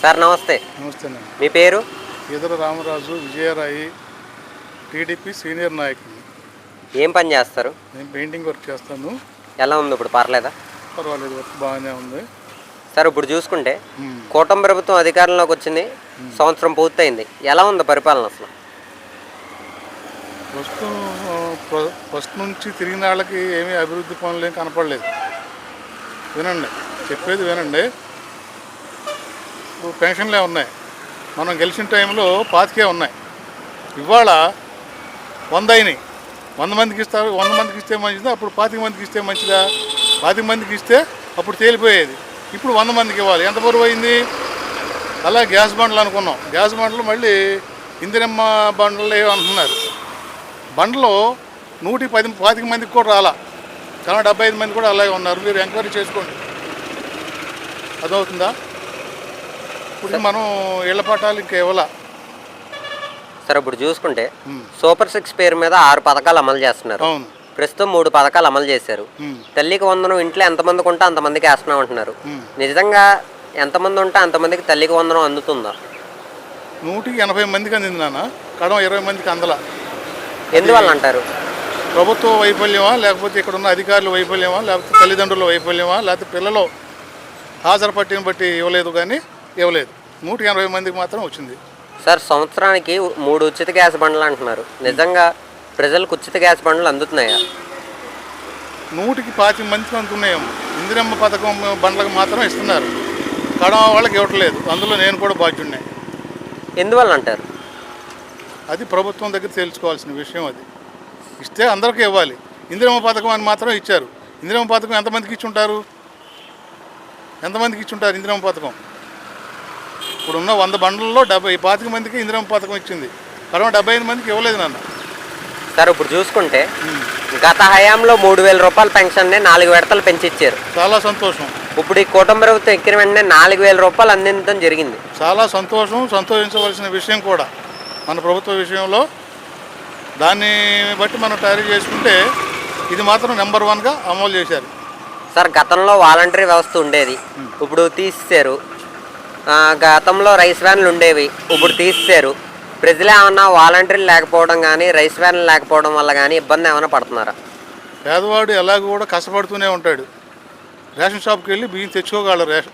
Sir నమస్తే. నమస్తేనండి మీ పేరు? ఈదర రామరాజు విజయరాయి టీడీపీ సీనియర్ నాయకుని ఏం పని చేస్తారు? నేను పెయింటింగ్ వర్క్ చేస్తాను. ఎలా ఉంది ఇప్పుడు? పర్లేదా? పర్వాలేదు వర్క్ బాగానే ఉంది. సార్ ఇప్పుడు చూసుకుంటే. కూటమి ప్రభుత్వం అధికారంలోకి వచ్చింది సంవత్సరం పూర్తయింది. ఎలా ఉంది పరిపాలన అసలు? ప్రస్తుతం ఫస్ట్ నుంచి తిరిగిన వాళ్ళకి ఏమీ అభివృద్ధి పనులు ఏం కనపడలేదు. వినండి. చెప్పేది వినండి. పెన్షన్లే ఉన్నాయి. మనం గెలిచిన టైంలో పాతికే ఉన్నాయి. ఇవాళ వంద అయినాయి వంద మందికి ఇస్తారు వంద మందికి ఇస్తే మంచిదా? అప్పుడు పాతిక మందికి ఇస్తే మంచిదా? పాతిక మందికి ఇస్తే అప్పుడు తేలిపోయేది. ఇప్పుడు వంద మందికి ఇవ్వాలి. ఎంత బరువు అయింది? అలా గ్యాస్ బండ్లు అనుకున్నాం. గ్యాస్ బండ్లు మళ్ళీ ఇందిరమ్మ బండ్లు ఏవో అంటున్నారు. బండ్లో నూటి పది పాతిక మందికి కూడా రాలా. కానీ డెబ్బై ఐదు మంది కూడా అలాగే ఉన్నారు. మీరు ఎంక్వైరీ చేసుకోండి. అదవుతుందా ఇప్పుడు మనం ఇళ్ళ పట్టాలు ఇంకా ఇవ్వాల? సార్ ఇప్పుడు చూసుకుంటే సూపర్ సిక్స్ పేరు మీద ఆరు పథకాలు అమలు చేస్తున్నారు. ప్రస్తుతం మూడు పథకాలు అమలు చేశారు. తల్లికి వందనం ఇంట్లో ఎంతమందికి ఉంటే అంతమందికి వేస్తున్నాం అంటున్నారు. నిజంగా ఎంతమంది ఉంటే అంతమందికి తల్లికి వందనం అందుతుందా? నూటికి ఎనభై మందికి అందింది నాన్న. కడమ ఇరవై మందికి అందల. ఎందువల్ల అంటారు? ప్రభుత్వ వైఫల్యమా లేకపోతే ఇక్కడ ఉన్న అధికారుల వైఫల్యమా లేకపోతే తల్లిదండ్రుల వైఫల్యమా లేకపోతే పిల్లలు హాజరు పట్టిన బట్టి ఇవ్వలేదు కానీ ఇవ్వలేదు. నూటికి ఎనభై మందికి మాత్రం వచ్చింది. సార్ సంవత్సరానికి మూడు ఉచిత గ్యాస్ బండ్లు అంటున్నారు. నిజంగా ప్రజలకు ఉచిత గ్యాస్ బండ్లు అందుతున్నాయా? నూటికి పాతి మందికి అందుతున్నాయేమో. ఇందిరమ్మ పథకం బండ్లకు మాత్రం ఇస్తున్నారు. కడమ వాళ్ళకి ఇవ్వట్లేదు. అందులో నేను కూడా బాధ్యుడినే. ఎందువల్ల అంటారు? అది ప్రభుత్వం దగ్గర తెలుసుకోవాల్సిన విషయం అది. ఇస్తే అందరికీ ఇవ్వాలి. ఇందిరమ్మ పథకం అని మాత్రం ఇచ్చారు. ఇందిరమ్మ పథకం ఎంతమందికి ఇచ్చి ఉంటారు ఎంతమందికి ఇచ్చి ఉంటారు ఇందిరమ్మ పథకం? ఇప్పుడున్న వంద బండ్లలో డెబ్బై పాతిక మందికి ఇందిరమ్మ పథకం ఇచ్చింది. కడమ డెబ్బై ఐదు మందికి ఇవ్వలేదు నాన్న. సార్ ఇప్పుడు చూసుకుంటే. గత హయాంలో మూడు వేల రూపాయల పెన్షన్ని నాలుగు విడతలు పెంచిచ్చారు. చాలా సంతోషం. ఇప్పుడు ఈ కూటమి ప్రభుత్వం ఎక్కిన వెంటనే నాలుగు వేల రూపాయలు అందించడం జరిగింది. చాలా సంతోషం సంతోషించవలసిన విషయం కూడా మన ప్రభుత్వ విషయంలో. దాన్ని బట్టి మనం తయారు చేసుకుంటే ఇది మాత్రం నెంబర్ వన్గా అమలు చేశారు. సార్ గతంలో వాలంటరీ వ్యవస్థ ఉండేది. ఇప్పుడు తీసేశారు. గతంలో రైస్ వ్యాన్లు ఉండేవి. ఇప్పుడు తీసేశారు. ప్రజలు ఏమన్నా వాలంటీర్లు లేకపోవడం కానీ రైస్ వ్యాన్లు లేకపోవడం వల్ల కానీ ఇబ్బంది ఏమైనా పడుతున్నారా? పేదవాడు ఎలాగ కూడా కష్టపడుతూనే ఉంటాడు. రేషన్ షాప్కి వెళ్ళి బియ్యం తెచ్చుకోగలరు రేషన్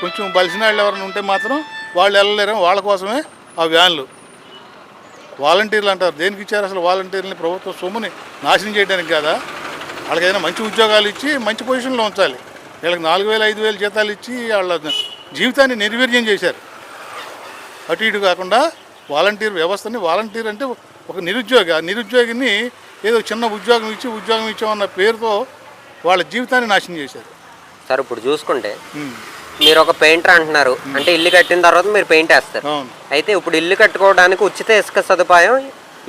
కొంచెం బలిసిన వాళ్ళు ఎవరైనా ఉంటే మాత్రం వాళ్ళు వెళ్ళలేరు. వాళ్ళ కోసమే ఆ వ్యాన్లు. వాలంటీర్లు అంటారు. దేనికి ఇచ్చారు అసలు వాలంటీర్ని ప్రభుత్వ సొమ్ముని నాశనం చేయడానికి కదా? వాళ్ళకి ఏదైనా మంచి ఉద్యోగాలు ఇచ్చి మంచి పొజిషన్లో ఉంచాలి. వీళ్ళకి నాలుగు వేలు ఐదు వేలు జీతాలు ఇచ్చి వాళ్ళ జీవితాన్ని నిర్వీర్యం చేశారు. అటు ఇటు కాకుండా వాలంటీర్ వ్యవస్థని వాలంటీర్ అంటే ఒక నిరుద్యోగి ఆ నిరుద్యోగిని ఏదో చిన్న ఉద్యోగం ఇచ్చి ఉద్యోగం ఇచ్చామన్న పేరుతో వాళ్ళ జీవితాన్ని నాశనం చేశారు. సార్ ఇప్పుడు చూసుకుంటే మీరు ఒక పెయింటర్ అంటున్నారు. అంటే ఇల్లు కట్టిన తర్వాత మీరు పెయింట్ వేస్తారు. అయితే ఇప్పుడు ఇల్లు కట్టుకోవడానికి ఉచిత ఇసుక సదుపాయం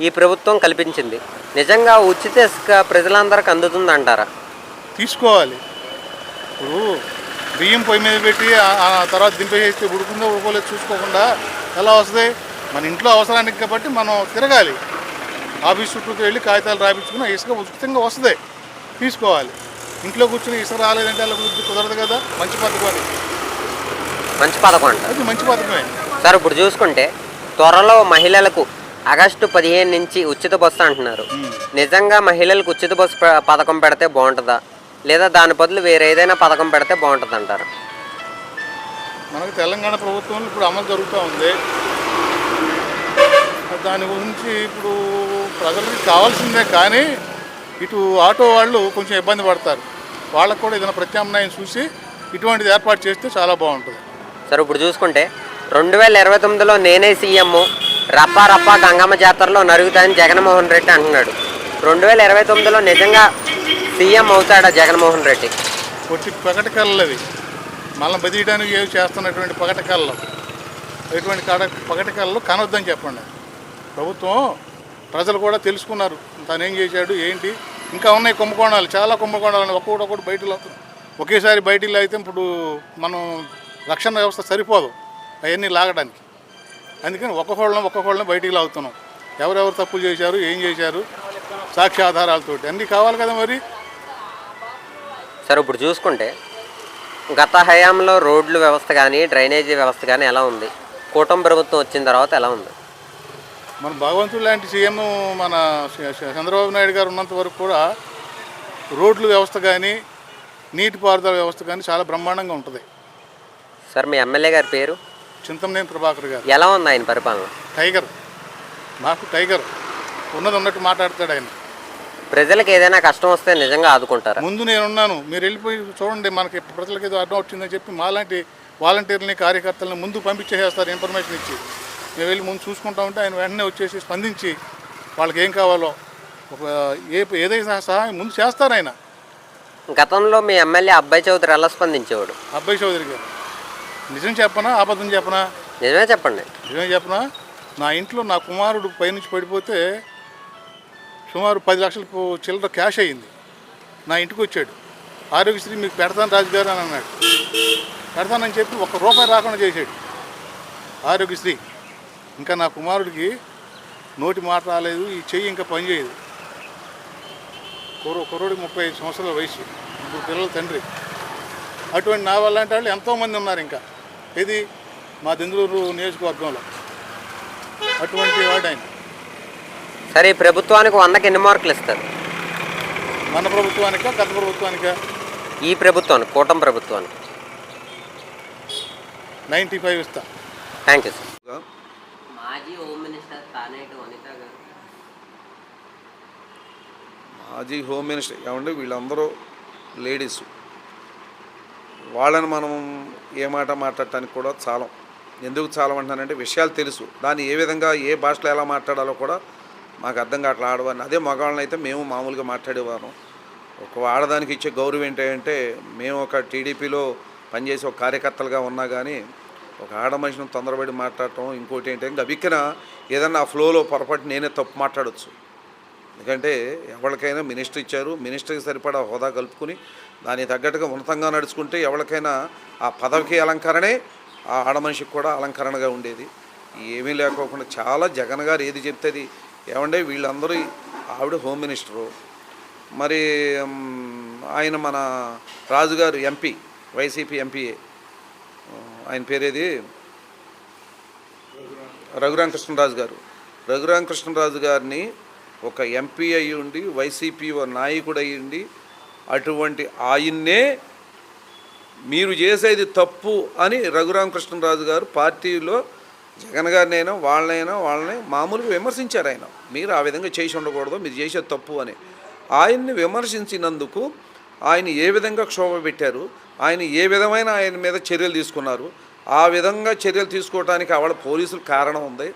ఈ ప్రభుత్వం కల్పించింది. నిజంగా ఉచిత ఇసుక ప్రజలందరికి అందుతుంది అంటారా తీసుకోవాలి. ఇప్పుడు బియ్యం పొయ్యి మీద పెట్టి ఆ- తర్వాత దింపేసి ఉడుకుందో ఉడుకోలేదు చూసుకోకుండా ఎలా వస్తుంది? మన ఇంట్లో అవసరానికి కాబట్టి మనం తిరగాలి. ఆఫీస్ చుట్టూ వెళ్ళి కాగితాలు రాయించుకుని ఇసుక ఉచితంగా వస్తుంది. తీసుకోవాలి. ఇంట్లో కూర్చుని ఇసుక రాలేదంటే అలా కుదరదు కదా? మంచి పథకం అది. మంచి పథకం అది మంచి పథకమే. సార్ ఇప్పుడు చూసుకుంటే త్వరలో మహిళలకు ఆగస్టు పదిహేను నుంచి ఉచిత బస్సు అంటున్నారు. నిజంగా మహిళలకు ఉచిత బస్సు పథకం పెడితే బాగుంటుందా? లేదా దాని బదులు వేరే ఏదైనా పథకం పెడితే బాగుంటుంది అంటారు మనకు తెలంగాణ ప్రభుత్వంలో ఇప్పుడు అమలు జరుగుతూ ఉంది. దాని గురించి ఇప్పుడు ప్రజలకి కావాల్సిందే కానీ ఇటు ఆటో వాళ్ళు కొంచెం ఇబ్బంది పడతారు. వాళ్ళకు కూడా ఏదైనా ప్రత్యామ్నాయం చూసి ఇటువంటిది ఏర్పాటు చేస్తే చాలా బాగుంటుంది. సార్ ఇప్పుడు చూసుకుంటే రెండు వేల ఇరవై తొమ్మిదిలో నేనే సీఎం రప్పా రప్పా గంగమ్మ జాతరలో నరుగుతాయని జగన్మోహన్ రెడ్డి అంటున్నాడు. రెండు వేల ఇరవై తొమ్మిదిలో నిజంగా సీఎం అవుతాడా జగన్మోహన్ రెడ్డి? కొట్టి పగటకళ్ళు అవి మళ్ళీ బతికడానికి ఏవి చేస్తున్నటువంటి అటువంటి ఎటువంటి కడ పగటకళ్ళు కనొద్దని చెప్పండి. ప్రభుత్వం ప్రజలు కూడా తెలుసుకున్నారు. తను ఏం చేశాడు ఏంటి? ఇంకా ఉన్నాయి కుంభకోణాలు చాలా కుంభకోణాలు ఒక్కొక్కటి ఒక్కటి బయటలు అవుతుంది ఒకేసారి బయటికి అయితే ఇప్పుడు మనం రక్షణ వ్యవస్థ సరిపోదు అవన్నీ లాగడానికి. అందుకని ఒక్కొక్కళ్ళని ఒక్కొక్కళ్ళని బయటికి లాగుతున్నాం. ఎవరెవరు తప్పులు చేశారు ఏం చేశారు సాక్ష్య ఆధారాలతోటి అన్నీ కావాలి కదా మరి? సార్ ఇప్పుడు చూసుకుంటే గత హయాంలో రోడ్లు వ్యవస్థ కానీ డ్రైనేజీ వ్యవస్థ కానీ ఎలా ఉంది? కూటమి ప్రభుత్వం వచ్చిన తర్వాత ఎలా ఉంది? మన భగవంతుడు లాంటి సీఎం మన చంద్రబాబు నాయుడు గారు ఉన్నంత వరకు కూడా రోడ్లు వ్యవస్థ కానీ నీటిపారుదల వ్యవస్థ కానీ చాలా బ్రహ్మాండంగా ఉంటుంది. సార్ మీ ఎమ్మెల్యే గారి పేరు? చింతమనేని ప్రభాకర్ గారు. ఎలా ఉంది ఆయన పరిపాలన? టైగర్. నాకు టైగర్. ఉన్నది ఉన్నట్టు మాట్లాడతాడు ఆయన. ప్రజలకు ఏదైనా కష్టం వస్తే నిజంగా ఆదుకుంటారా? ముందు నేనున్నాను. మీరు వెళ్ళిపోయి చూడండి మనకి ప్రజలకు ఏదో అర్థం వచ్చిందని చెప్పి మాలాంటి వాలంటీర్ని కార్యకర్తలని ముందు పంపించేసేస్తారు ఇన్ఫర్మేషన్ ఇచ్చి. మేము వెళ్ళి ముందు చూసుకుంటా ఉంటే ఆయన వెంటనే వచ్చేసి స్పందించి వాళ్ళకి ఏం కావాలో ఒక ఏ ఏదైనా సహాయం ముందు చేస్తారు ఆయన. గతంలో మీ ఎమ్మెల్యే అబ్బాయి చౌదరి ఎలా స్పందించేవాడు? అబ్బాయి చౌదరి గారు. నిజం చెప్పనా? అబద్ధం చెప్పనా? నిజమే చెప్పండి. నిజం చెప్పనా? నా ఇంట్లో నా కుమారుడు పైనుంచి పడిపోతే సుమారు పది లక్షలకు చిల్లర క్యాష్ అయ్యింది. నా ఇంటికి వచ్చాడు. ఆరోగ్యశ్రీ మీకు పెడతాను రాజుగారు అని అన్నాడు. పెడతానని చెప్పి ఒక్క రూపాయి రాకుండా చేశాడు. ఆరోగ్యశ్రీ ఇంకా నా కుమారుడికి నోటి మాట రాలేదు ఈ చెయ్యి ఇంకా పనిచేయదు కుర్ర కుర్రోడికి ముప్పై ఐదు సంవత్సరాల వయసు. ఇప్పుడు పిల్లల తండ్రి. అటువంటి నా వల్ల అంటే వాళ్ళు ఎంతోమంది ఉన్నారు ఇంకా. ఇది మా దెందులూరు నియోజకవర్గంలో. అటువంటి వాడు ఆయన. సరే ఈ ప్రభుత్వానికి వందకి ఎన్ని మార్కులు ఇస్తారు? మన ప్రభుత్వానికా గత ప్రభుత్వానికా? ఈ ప్రభుత్వానికి కూటమి ప్రభుత్వానికి. నైంటీ ఫైవ్ ఇస్తా. Thank you sir. మాజీ హోమ్ మినిస్టర్ తానేటి వనిత గారు. మాజీ హోమ్ మినిస్టర్ ఏమంటే వీళ్ళందరూ లేడీస్. వాళ్ళని మనం ఏ మాట మాట్లాడటానికి కూడా చాలం. ఎందుకు చాలం అంటానంటే విషయాలు తెలుసు. దాన్ని ఏ విధంగా ఏ భాషలో ఎలా మాట్లాడాలో కూడా మాకు అర్థం కావట్లా ఆడవారిని. అదే మగవాళ్ళని అయితే మేము మామూలుగా మాట్లాడేవారం. ఒక ఆడదానికి ఇచ్చే గౌరవం ఏంటంటే మేము ఒక టీడీపీలో పనిచేసే ఒక కార్యకర్తలుగా ఉన్నా కానీ ఒక ఆడ మనిషిని తొందరపడి మాట్లాడటం ఇంకోటి ఏంటంటే గబిక్కిన ఏదన్నా ఆ ఫ్లోలో పొరపాటు నేనే తప్పు మాట్లాడొచ్చు. ఎందుకంటే ఎవరికైనా మినిస్టర్ ఇచ్చారు మినిస్టర్కి సరిపడా హోదా కలుపుకుని దానికి తగ్గట్టుగా ఉన్నతంగా నడుచుకుంటే ఎవరికైనా ఆ పదవికి అలంకరణే ఆ ఆడమనిషికి కూడా అలంకరణగా ఉండేది. ఏమీ లేకోకుండా చాలా జగన్ గారు ఏది చెప్తుంది ఏమంటే వీళ్ళందరూ ఆవిడ హోమ్ మినిస్టరు. మరి ఆయన మన రాజుగారు ఎంపీ వైసీపీ ఎంపీఏ ఆయన పేరేది? రఘురామకృష్ణరాజు గారు. రఘురామకృష్ణరాజు గారిని ఒక ఎంపీ అయి ఉండి వైసీపీ నాయకుడు అయి అటువంటి ఆయన్నే మీరు చేసేది తప్పు అని రఘురామకృష్ణరాజు గారు పార్టీలో జగన్ గారినైనా వాళ్ళనైనా వాళ్ళని మామూలుగా విమర్శించారు ఆయన. మీరు ఆ విధంగా చేసి ఉండకూడదు మీరు చేసేది తప్పు అని. ఆయన్ని విమర్శించినందుకు ఆయన ఏ విధంగా క్షోభ పెట్టారు ఆయన ఏ విధమైన ఆయన మీద చర్యలు తీసుకున్నారు ఆ విధంగా చర్యలు తీసుకోవడానికి ఆవిడ పోలీసులు కారణం ఉంది.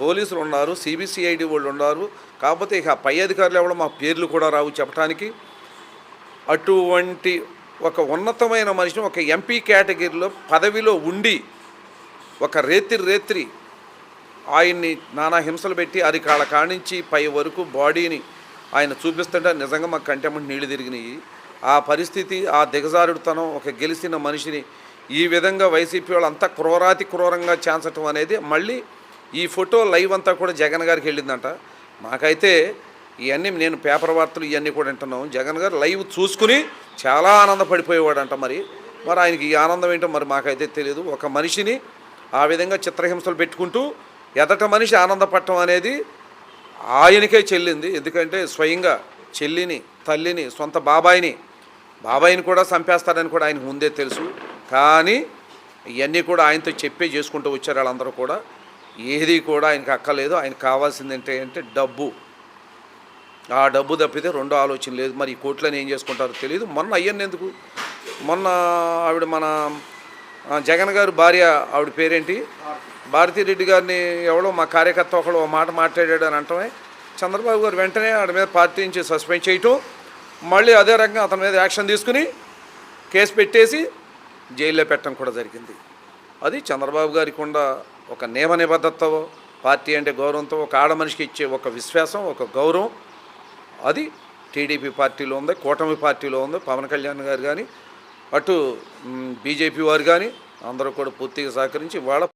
పోలీసులు ఉన్నారు సిబిసిఐడి వాళ్ళు ఉన్నారు. కాకపోతే ఇక పై అధికారులు ఎవడో మా పేర్లు కూడా రావు చెప్పడానికి అటువంటి ఒక ఉన్నతమైన మనిషిని ఒక ఎంపీ కేటగిరీలో పదవిలో ఉండి ఒక రేత్రి రేత్రి ఆయన్ని నానా హింసలు పెట్టి అరికాళ్ళ కాణించి పై వరకు బాడీని ఆయన చూపిస్తుంటే నిజంగా మాకు కంటెమెంట్ నీళ్ళు తిరిగినాయి. ఆ పరిస్థితి ఆ దిగజారుడుతనం ఒక గెలిచిన మనిషిని ఈ విధంగా వైసీపీ వాళ్ళు అంతా క్రూరాతి క్రూరంగా చేంచటం అనేది మళ్ళీ ఈ ఫోటో లైవ్ అంతా కూడా జగన్ గారికి వెళ్ళిందంట. మాకైతే ఇవన్నీ నేను పేపర్ వార్తలు ఇవన్నీ కూడా వింటున్నాం. జగన్ గారు లైవ్ చూసుకుని చాలా ఆనందపడిపోయేవాడంట మరి. మరి ఆయనకి ఈ ఆనందం ఏంటో మరి మాకైతే తెలియదు. ఒక మనిషిని ఆ విధంగా చిత్రహింసలు పెట్టుకుంటూ ఎదట మనిషి ఆనందపడటం అనేది ఆయనకే చెల్లింది. ఎందుకంటే స్వయంగా చెల్లిని తల్లిని సొంత బాబాయిని బాబాయిని కూడా చంపేస్తాడని కూడా ఆయనకు ముందే తెలుసు. కానీ ఇవన్నీ కూడా ఆయనతో చెప్పే చేసుకుంటూ వచ్చారు వాళ్ళందరూ కూడా. ఏది కూడా ఆయనకు అక్కలేదు ఆయనకు కావాల్సింది ఏంటి అంటే డబ్బు. ఆ డబ్బు తప్పితే రెండో ఆలోచన లేదు. మరి ఈ కోట్లని ఏం చేసుకుంటారో తెలియదు మొన్న అయ్యన్నెందుకు? మొన్న ఆవిడ మన జగన్ గారు భార్య ఆవిడ పేరేంటి? భారతీరెడ్డి గారిని ఎవడో మా కార్యకర్త ఒకడు ఒక మాట మాట్లాడాడు అని అంటమే. చంద్రబాబు గారు వెంటనే ఆడి మీద పార్టీ నుంచి సస్పెండ్ చేయటం మళ్ళీ అదే రకంగా అతని మీద యాక్షన్ తీసుకుని కేసు పెట్టేసి జైల్లో పెట్టడం కూడా జరిగింది. అది చంద్రబాబు గారికి ఉన్న ఒక నియమ నిబద్ధతతో పార్టీ అంటే గౌరవంతో ఒక ఆడ మనిషికి ఇచ్చే ఒక విశ్వాసం ఒక గౌరవం. అది టీడీపీ పార్టీలో ఉంది కూటమి పార్టీలో ఉంది. పవన్ కళ్యాణ్ గారు కానీ అటు బీజేపీ వారు కానీ అందరూ కూడా పూర్తిగా సహకరించి వాళ్ళ